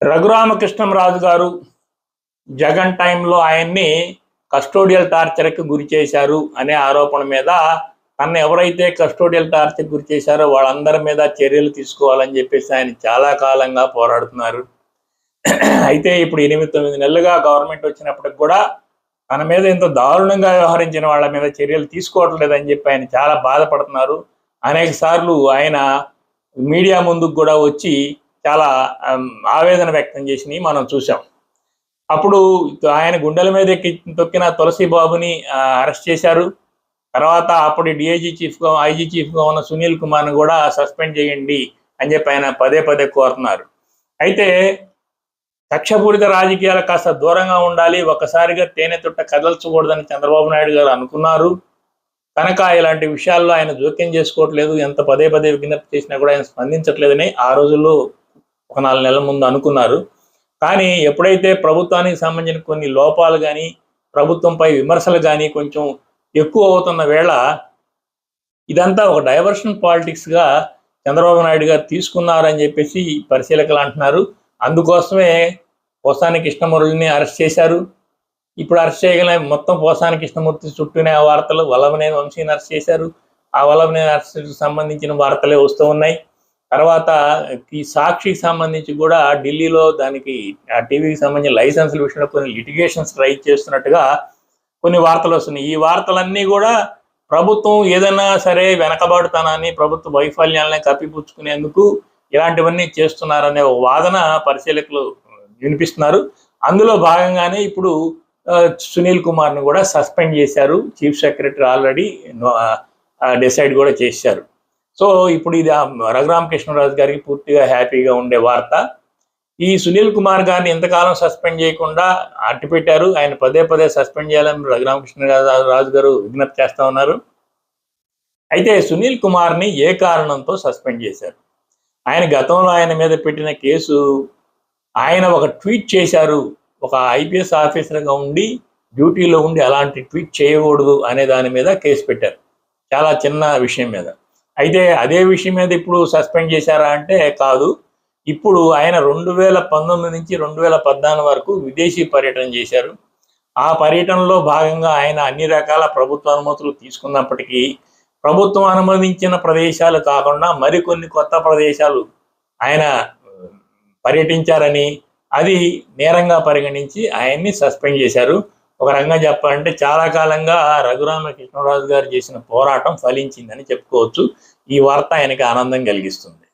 రఘురామకృష్ణంరాజు గారు జగన్ టైంలో ఆయన్ని కస్టోడియల్ టార్చర్కి గురి చేశారు అనే ఆరోపణ మీద తను ఎవరైతే కస్టోడియల్ టార్చర్ గురి చేశారో వాళ్ళందరి మీద చర్యలు తీసుకోవాలని చెప్పేసి ఆయన చాలా కాలంగా పోరాడుతున్నారు. అయితే ఇప్పుడు ఎనిమిది తొమ్మిది నెలలుగా గవర్నమెంట్ వచ్చినప్పటికి కూడా తన మీద ఎంతో దారుణంగా వ్యవహరించిన వాళ్ళ మీద చర్యలు తీసుకోవట్లేదని చెప్పి ఆయన చాలా బాధపడుతున్నారు. అనేక సార్లు ఆయన మీడియా ముందుకు కూడా వచ్చి చాలా ఆవేదన వ్యక్తం చేసినవి మనం చూసాం అప్పుడు ఆయన గుండెల మీద ఎక్కి తొక్కిన తులసి బాబుని అరెస్ట్ చేశారు. తర్వాత అప్పుడు డిఐజీ చీఫ్గా ఐజీ చీఫ్గా ఉన్న సునీల్ కుమార్ని కూడా సస్పెండ్ చేయండి అని చెప్పి ఆయన పదే పదే కోరుతున్నారు. అయితే కక్షపూరిత రాజకీయాలు కాస్త దూరంగా ఉండాలి ఒక్కసారిగా తేనె తుట్ట కదల్చకూడదని చంద్రబాబు నాయుడు గారు అనుకున్నారు. కనుక ఇలాంటి విషయాల్లో ఆయన జోక్యం చేసుకోవట్లేదు ఎంత పదే పదే విజ్ఞప్తి చేసినా కూడా ఆయన స్పందించట్లేదని ఆ రోజుల్లో ఒక నాలుగు నెలల ముందు అనుకున్నారు. కానీ ఎప్పుడైతే ప్రభుత్వానికి సంబంధించిన కొన్ని లోపాలు కానీ ప్రభుత్వంపై విమర్శలు కానీ కొంచెం ఎక్కువ అవుతున్న వేళ ఇదంతా ఒక డైవర్షన్ పాలిటిక్స్గా చంద్రబాబు నాయుడు గారు తీసుకున్నారని చెప్పేసి పరిశీలకులు అంటున్నారు. అందుకోసమే పోసాని కృష్ణమురళిని అరెస్ట్ చేశారు. ఇప్పుడు అరెస్ట్ చేయగల మొత్తం పోసాని కృష్ణమూర్తి చుట్టూనే ఆ వార్తలు వల్లభనేని వంశీని అరెస్ట్ చేశారు. ఆ వల్లభనేని అరెస్ట్కి సంబంధించిన వార్తలే వస్తూ ఉన్నాయి. తర్వాత ఈ సాక్షికి సంబంధించి కూడా ఢిల్లీలో దానికి ఆ టీవీకి సంబంధించిన లైసెన్సుల విషయంలో కొన్ని లిటిగేషన్స్ ట్రై చేస్తున్నట్టుగా కొన్ని వార్తలు వస్తున్నాయి. ఈ వార్తలన్నీ కూడా ప్రభుత్వం ఏదైనా సరే వెనకబడుతానని ప్రభుత్వ వైఫల్యాలని కప్పిపుచ్చుకునేందుకు ఇలాంటివన్నీ చేస్తున్నారనే ఒక వాదన పరిశీలకులు వినిపిస్తున్నారు. అందులో భాగంగానే ఇప్పుడు సునీల్ కుమార్ను కూడా సస్పెండ్ చేశారు. చీఫ్ సెక్రటరీ ఆల్రెడీ డిసైడ్ కూడా చేశారు. సో ఇప్పుడు ఇది ఆ రఘురామకృష్ణరాజు గారికి పూర్తిగా హ్యాపీగా ఉండే వార్త. ఈ సునీల్ కుమార్ గారిని ఇంతకాలం సస్పెండ్ చేయకుండా అట్టిపెట్టారు ఆయన పదే పదే సస్పెండ్ చేయాలని రఘురామకృష్ణ రాజు గారు విజ్ఞప్తి చేస్తా ఉన్నారు. అయితే సునీల్ కుమార్ని ఏ కారణంతో సస్పెండ్ చేశారు? ఆయన గతంలో ఆయన మీద పెట్టిన కేసు ఆయన ఒక ట్వీట్ చేశారు. ఒక ఐపీఎస్ ఆఫీసర్గా ఉండి డ్యూటీలో ఉండి అలాంటి ట్వీట్ చేయకూడదు అనే దాని మీద కేసు పెట్టారు. చాలా చిన్న విషయం మీద. అయితే అదే విషయం మీద ఇప్పుడు సస్పెండ్ చేశారా అంటే కాదు. ఇప్పుడు ఆయన రెండు వేల పంతొమ్మిది నుంచి రెండు వేల పద్నాలుగు వరకు విదేశీ పర్యటన చేశారు. ఆ పర్యటనలో భాగంగా ఆయన అన్ని రకాల ప్రభుత్వ అనుమతులు తీసుకున్నప్పటికీ ప్రభుత్వం అనుమతించిన ప్రదేశాలు కాకుండా మరికొన్ని కొత్త ప్రదేశాలు ఆయన పర్యటించారని అది నేరంగా పరిగణించి ఆయన్ని సస్పెండ్ చేశారు. ఒక రకంగా చెప్పాలంటే చాలా కాలంగా రఘురామ కృష్ణరాజు గారు చేసిన పోరాటం ఫలించిందని చెప్పుకోవచ్చు. ఈ వార్త ఆయనకి ఆనందం కలిగిస్తుంది.